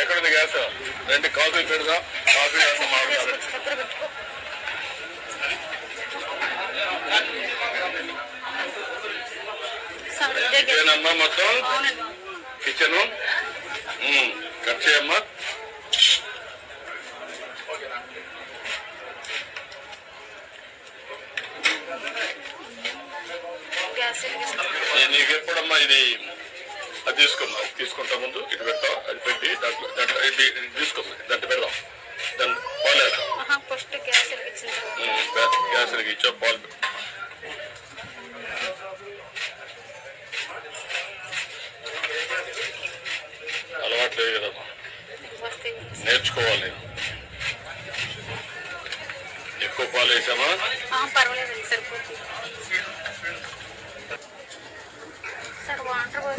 ఎక్కడుంది గ్యాస్? రెండు కాఫీ పెడదాం. కాఫీ వేస్తాం మాట్లాడాలి. ఇదేనమ్మా మొత్తం? కిచెన్? కట్ చేయమ్మా. వెలిగిస్తాం. ఇది నీకు ఎప్పుడమ్మా ఇది? అది తీసుకోమ్మా. తీసుకుంటా ముందు. ఇటు పెట్టాం అది పెట్టి దాంట్లో దాంట్లో ఇది ఇది తీసుకోమ్మా దాంట్లో పెడదాం దాన్ని పాలు వేద్దాం ఆహా, ఫస్ట్ గ్యాస్ వెలిగించిన తర్వాత ఉమ్, గ్యా- గ్యాస్ ఇచ్చా పాలు. అలవాటు లేదు కదమ్మా వస్తే నేర్చుకోవాలి ఎక్కువ పాలు వేసామా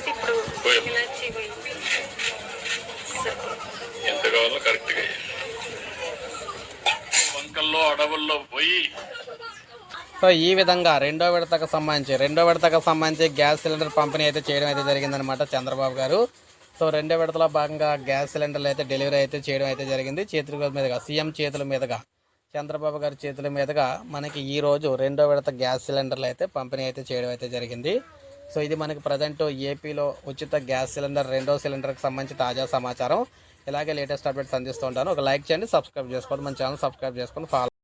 ఇప్పుడు అడవుల్లో పోయి సో ఈ విధంగా రెండో విడతకు సంబంధించి రెండో విడతకు సంబంధించి గ్యాస్ సిలిండర్ పంపిణీ అయితే చేయడం అయితే జరిగిందనమాట చంద్రబాబు గారు. సో రెండో విడతలో భాగంగా గ్యాస్ సిలిండర్లు అయితే డెలివరీ అయితే చేయడం అయితే జరిగింది. చేతుల మీదుగా సీఎం చేతుల మీదుగా చంద్రబాబు గారి చేతుల మీదుగా మనకి ఈ రోజు రెండో విడత గ్యాస్ సిలిండర్లు అయితే పంపిణీ అయితే చేయడం అయితే జరిగింది. సో ఇది మనకి ప్రజెంట్ ఏపీలో ఉచిత గ్యాస్ సిలిండర్ రెండో సిలిండర్కి సంబంధించి తాజా సమాచారం. ఇలాగే లేటెస్ట్ అప్డేట్స్ అందిస్తూ ఉంటాను. ఒక లైక్ చేయండి సబ్స్క్రైబ్ చేసుకోండి మన ఛానల్ సబ్స్క్రైబ్ చేసుకొని ఫాలో